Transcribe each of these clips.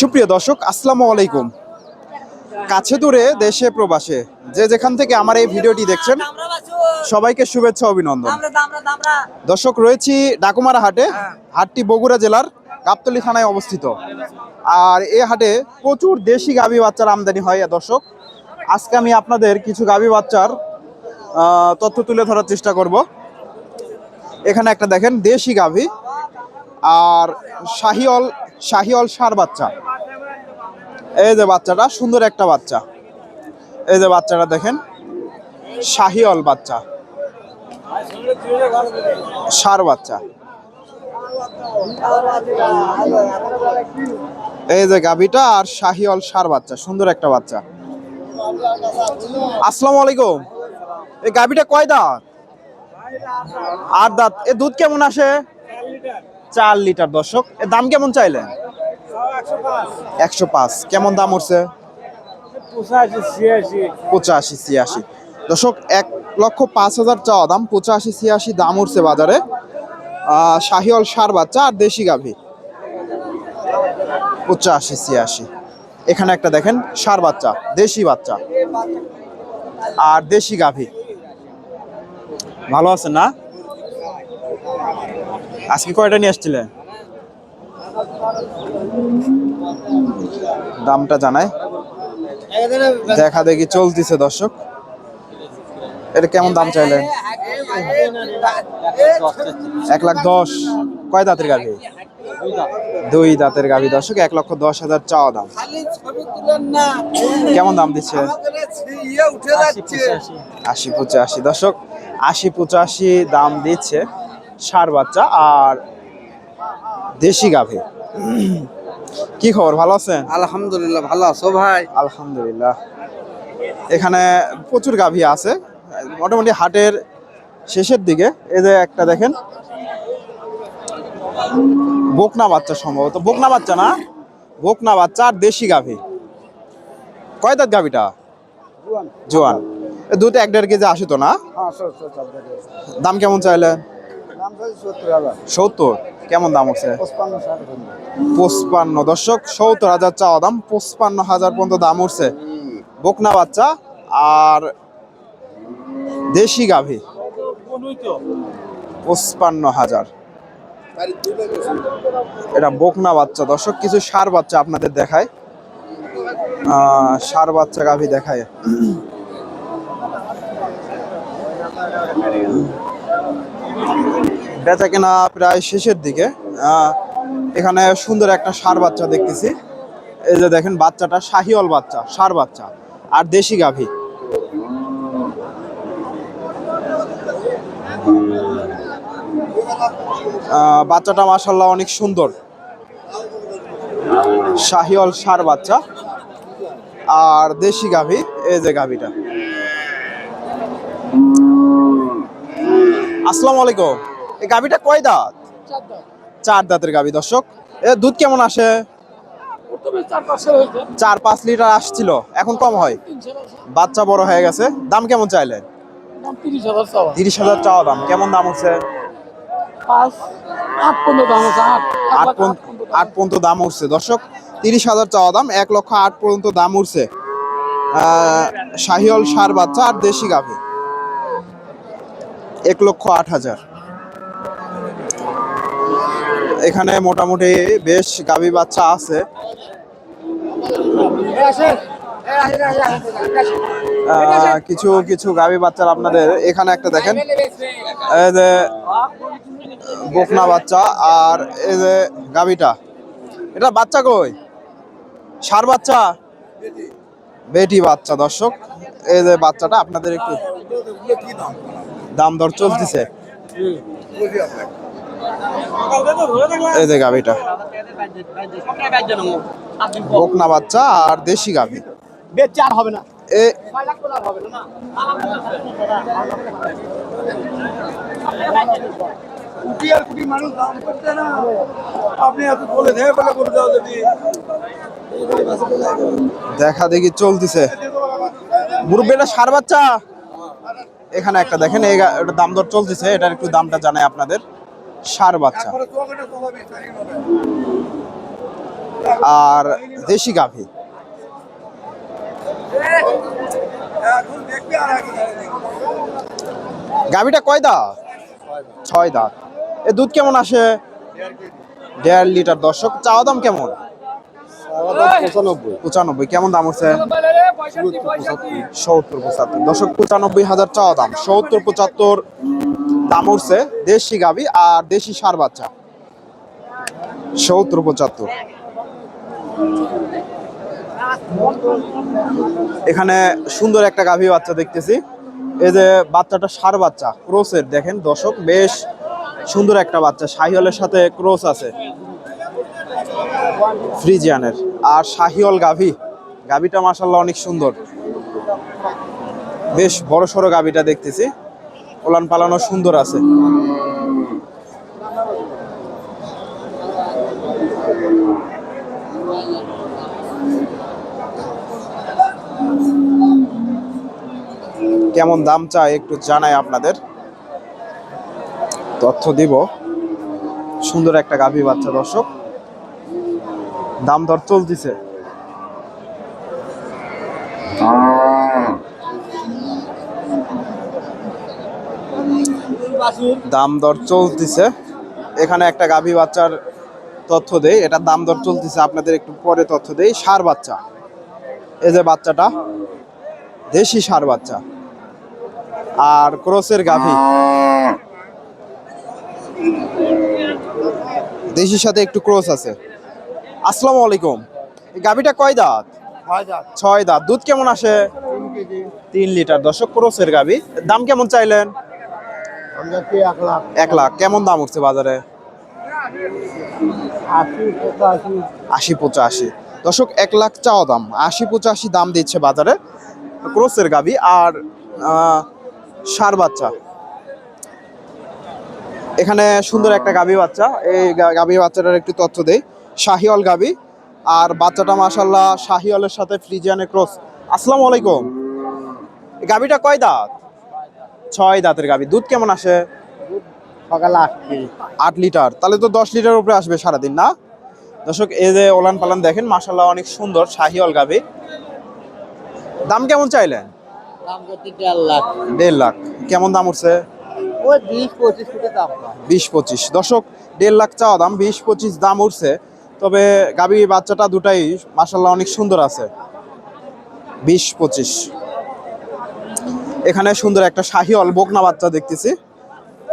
সুপ্রিয় দর্শক, আসসালামু আলাইকুম। কাছে দূরে দেশে প্রবাসে, যে যেখান থেকে আমার এই ভিডিওটি দেখছেন, সবাইকে শুভেচ্ছা, অভিনন্দন। দর্শক, রয়েছি ডাকুমারা হাটে, হাটটি বগুড়া জেলার গাবতলী থানায় অবস্থিত। আর এ হাটে প্রচুর দেশি গাভী বাচ্চার আমদানি হয়, দর্শক। আজকে আমি আপনাদের কিছু গাভী বাচ্চার তথ্য তুলে ধরার চেষ্টা করব। এখানে একটা দেখেন, দেশি গাভী আর শাহিওল শাহিওল সার বাচ্চা। এই যে বাচ্চাটা, সুন্দর একটা বাচ্চা। এই যে বাচ্চাটা দেখেন শাহিওল বাচ্চা। সার বাচ্চা। এই যে গাভিটা আর শাহিওল সার বাচ্চা, সুন্দর একটা বাচ্চা। আসসালামু আলাইকুম। এই গাভিটা কয় দাঁত? আট দাঁত। এ দুধ কেমন আসে? চার লিটার। দর্শক, এর দাম কেমন চাইলেন? একশো পাঁচ। কেমন দাম উঠছে? পঁচাশি, ছিয়াশি। দর্শক, এক লক্ষ পাঁচ হাজার চাওয়া দাম। পঁচাশি, ছিয়াশি দাম উঠছে বাজারে। শাহিওল সার বাচ্চা আর দেশি গাভী। পঁচাশি, ছিয়াশি। এখানে একটা দেখেন, সার বাচ্চা, দেশি বাচ্চা। আর দেশি গাভী। ভালো আছেন না? আজকে কয়টা নিয়ে আসছিলেন দামটা জানাই। দেখা দেখি চলতেছে দর্শক। এটা কেমন দাম চাইলেন? এক লাখ দশ। কয় দাঁতের গাভি? দুই দাঁতের গাভি দর্শক, এক লক্ষ দশ হাজার চাওয়া দাম। কেমন দাম দিচ্ছে? আশি পঁচাশি দর্শক আশি পঁচাশি দাম দিচ্ছে সার বাচ্চা আর দেশি গাভি। কি খবর ভালো আছেন? আলহামদুলিল্লাহ ভালো আছো ভাই? আলহামদুলিল্লাহ। এখানে প্রচুর গাভী আছে মোটামুটি হাটের শেষের দিকে। এই যে একটা দেখেন বকনা বাচ্চা সম্ভবত। বকনা বাচ্চা না বকনা বাচ্চা আর দেশি গাভী। কয় দাঁত গাভীটা? জোয়ান। দুধ এক দেড় কেজি আসে তো না? দাম কেমন চাইলে? সত্তর কেমন দাম হচ্ছে? পঁচপান্ন দর্শক সত্তর হাজার চাওয়া দাম পঁচপান্ন হাজার পর্যন্ত দাম উঠছে বকনা বাচ্চা আর দেশি গাভী। পঁচপান্ন হাজার। এটা বকনা বাচ্চা। দর্শক কিছু সার বাচ্চা আপনাদের দেখায়। সার বাচ্চা গাভী দেখায়। বেচা কেনা প্রায় শেষের দিকে এখানে সুন্দর একটা সার বাচ্চা দেখতেছি। এই যে দেখেন বাচ্চাটা শাহিওল বাচ্চা, সার বাচ্চা, আর দেশি গাভী। বাচ্চাটা মাসাল্লাহ অনেক সুন্দর। শাহিওল সার বাচ্চা, আর দেশি গাভী, এই যে গাভীটা। আসসালামু আলাইকুম। এই গাভীটা কয় দাঁত? চার দাঁতের গাভী, দর্শক। এ দুধ কেমন আসে? চার পাঁচ লিটার আসছিল, এখন কম হয়। বাচ্চা বড় হয়ে গেছে। দাম কেমন চাইলেন? তিরিশ হাজার চাওয়া দাম। কেমন দাম হচ্ছে? আট পর্যন্ত দাম উঠছে। দর্শক, তিরিশ হাজার চাওয়া দাম, এক লক্ষ আট পর্যন্ত দাম উঠছে। শাহিওল সার বাচ্চা আর দেশি গাভী। এক লক্ষ আট হাজার। এখানে মোটামুটি বেশ গাভী বাচ্চা আছে। কিছু কিছু গাভী বাচ্চার আপনাদের এখানে একটা দেখেন। এই যে বকনা বাচ্চা আর এই যে গাভীটা। এটা বাচ্চা কই? সার বাচ্চা? বেটি বাচ্চা, দর্শক। এই যে বাচ্চাটা আপনাদের একটু দাম দর চলতেছে। এই যে গাভীটা। বকনা বাচ্চা আর দেশি গাভী। বেচার হবে না। এ কুটি আর কুটি মানুষ দাম করতে না। আপনি এত বলে দেয় বলে করে দাও যদি। দেখা দেখি চলতেছে। মুরব্বীটা সার বাচ্চা? এখানে একটা দেখেন, এই দাম দর চলতেছে, এটার একটু দামটা জানাই আপনাদের। সার বাচ্চা। আর দেশি গাভী। গাভীটা কয় দাঁত? ছয় দাঁত। এ দুধ কেমন আসে? দেড় লিটার। দর্শক, চাওয়া দাম কেমন? পঁচানব্বই। কেমন দাম হচ্ছে? সত্তর পঁচাত্তর। দশক পঁচানব্বই হাজার চাওয়া দাম। সত্তর পঁচাত্তর দাম উঠছে দেশি গাভী আর দেশি সার বাচ্চা। সত্তর পঁচাত্তর। এখানে সুন্দর একটা গাভী বাচ্চা দেখতেছি। এই যে বাচ্চাটা সার বাচ্চা ক্রোসের দেখেন দর্শক বেশ সুন্দর একটা বাচ্চা। শাহিওয়ালের সাথে ক্রোস আছে। ফ্রিজিয়ানের। আর শাহিওল গাভি, গাভিটা মাসাল্লাহ অনেক সুন্দর। বেশ বড় সড়ো গাভিটা দেখতেছি। ওলান পালানো সুন্দর আছে। কেমন দাম চাই একটু জানাই আপনাদের। তথ্য দিব। সুন্দর একটা গাভী বাচ্চা, দর্শক। দাম দর চলতেছে। দাম দর চলতেছে। এখানে একটা গাভী বাচ্চার তথ্য দেই, এটার দাম দর চলতেছে, আপনাদের একটু পরে তথ্য দেই, সার বাচ্চা। এই যে বাচ্চাটা, দেশি সার বাচ্চা। আর ক্রসের গাভী। দেশির সাথে একটু ক্রস আছে। আসসালামু আলাইকুম। এই গাভীটা কয় দাঁত? ছয় দাঁত। দুধ কেমন আসে? তিন লিটার। দশক ক্রসের গাভী। দাম কেমন চাইলেন? এক লাখ। কেমন দাম উঠছে বাজারে? আশি পঁচাশি। দশক এক লাখ চাওয়া দাম। আশি পঁচাশি দাম দিচ্ছে বাজারে ক্রোসের গাভী আর ষাঁড় বাচ্চা। এখানে সুন্দর একটা গাভী বাচ্চা। এই গাভী বাচ্চাটার একটু তথ্য দেই। শাহিওয়াল গাভী আর বাচ্চাটা মাসাল্লাহ শাহিওয়ালের সাথে ফ্রিজিয়ানের ক্রস। আসসালামু আলাইকুম। গাভীটা কয় দাঁত? ছয় দাঁতের গাভী দুধ কেমন আসে? সকালে আট লিটার। তাহলে তো দশ লিটার উপরে আসবে সারাদিন না? দর্শক এই যে ওলান পালান দেখেন মাসাল্লাহ অনেক সুন্দর শাহিওয়াল গাভী দাম কেমন চাইলেন? দেড় লাখ। কেমন দাম উঠছে? বিশ পঁচিশ। দর্শক দেড় লাখ চাওয়া দাম বিশ পঁচিশ দাম উঠছে। তবে গাভী বাচ্চাটা দুটাই মাসাল্লাহ অনেক সুন্দর আছে। বিশ, পঁচিশ। এখানে সুন্দর একটা শাহিওয়াল বকনা বাচ্চা দেখতেছি।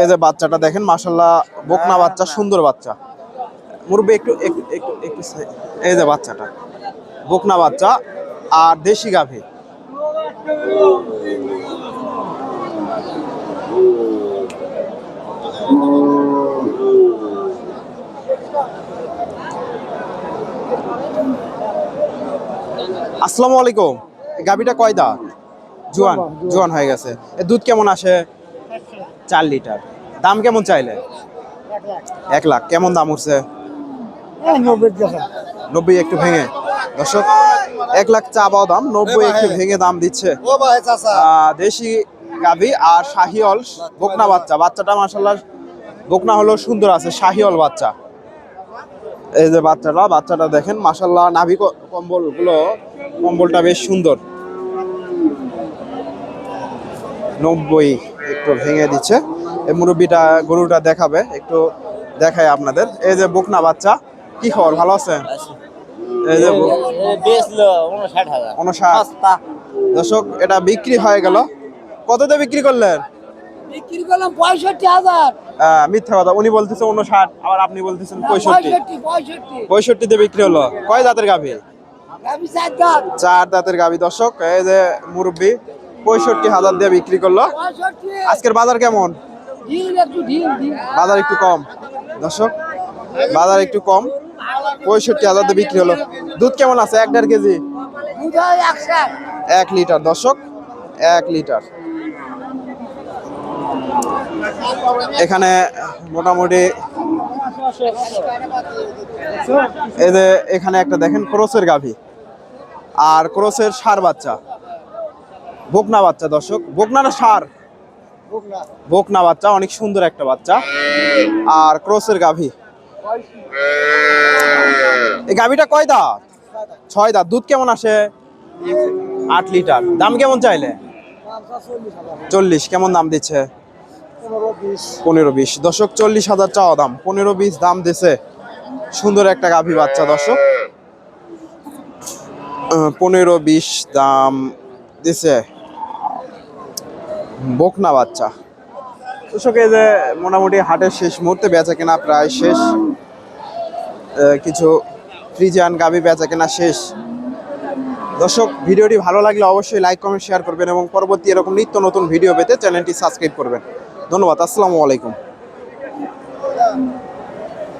এই যে বাচ্চাটা দেখেন মাসাল্লাহ বকনা বাচ্চা, সুন্দর বাচ্চা। মুরব্বী, একটু একটু একটু এই যে বাচ্চাটা। বকনা বাচ্চা আর দেশি গাভী। আসসালামু আলাইকুম। গাভীটা কয় দাঁত জোয়ান জোয়ান। হয়ে গেছে। দুধ কেমন আসে? চার লিটার। দাম কেমন চাইলে? এক লাখ। কেমন দাম উঠছে? নব্বই একটু ভেঙে। দর্শক এক লাখ চা পাও দাম নব্বই একটু ভেঙে দাম দিচ্ছে। দেশি গাভী আর শাহিওল বকনা বাচ্চা। বাচ্চাটা মাসাল্লাহ বকনা হলো সুন্দর আছে শাহিওল বাচ্চা। এই যে বাচ্চাটা বাচ্চাটা দেখেন মাসাল্লাহ নাভি কম্বলগুলো কম্বলটা বেশ সুন্দর। নব্বই একটু ভেঙে দিচ্ছে। এই মুরব্বিটা গরুটা দেখাবে একটু দেখায় আপনাদের। এই যে বকনা বাচ্চা কি খবর? ভালো আছেন? এই যে উনষাট দর্শক এটা বিক্রি হয়ে গেল। কততে বিক্রি করলেন? বিক্রি করলাম পঁয়ষট্টি হাজার। আহ, মিথ্যা কথা। উনি বলতেছে উনষাট আবার আপনি বলতেছেন পঁয়ষট্টি। পঁয়ষট্টি পঁয়ষট্টি। পঁয়ষট্টিতে বিক্রি হলো। কয় দাঁতের গাভী? চার দাঁতের গাভী দর্শক এই যে মুরব্বী পঁয়ষট্টি হাজার দিয়ে বিক্রি করল। আজকের বাজার কেমন? বাজার একটু কম দর্শক বাজার একটু কম পঁয়ষট্টি হাজার দিয়ে বিক্রি হলো। দুধ কেমন আছে? এক দেড় কেজি? এক লিটার দর্শক এক লিটার। এখানে মোটামুটি এই যে এখানে একটা দেখেন ক্রোসের গাভী। আর ক্রোসের সার বাচ্চা। বকনা বাচ্চা দর্শক। বকনা না সার? বকনা। বাচ্চা অনেক সুন্দর একটা বাচ্চা। আর ক্রসের গাভী। এই গাভীটা কয় দাঁত? ছয় দাঁত। দুধ কেমন আসে? আট লিটার। দাম কেমন চাইলে? চল্লিশ। কেমন দাম দিচ্ছে? পনেরো বিশ। দর্শক চল্লিশ হাজার চাওয়া দাম। পনেরো বিশ দাম দিছে। সুন্দর একটা গাভী বাচ্চা দর্শক। পনেরো বিশ দাম দিছে। বকনা বাচ্চা। এই যে মোটামুটি হাটের শেষ মুহূর্তে বেচা কেনা প্রায় শেষ। কিছু ফ্রিজিয়ান গাভী বেচা কেনা শেষ। দর্শক, ভিডিওটি ভালো লাগলে অবশ্যই লাইক, কমেন্ট, শেয়ার করবেন এবং পরবর্তী এরকম নিত্য নতুন ভিডিও পেতে চ্যানেলটি সাবস্ক্রাইব করবেন। ধন্যবাদ, আসসালামু আলাইকুম।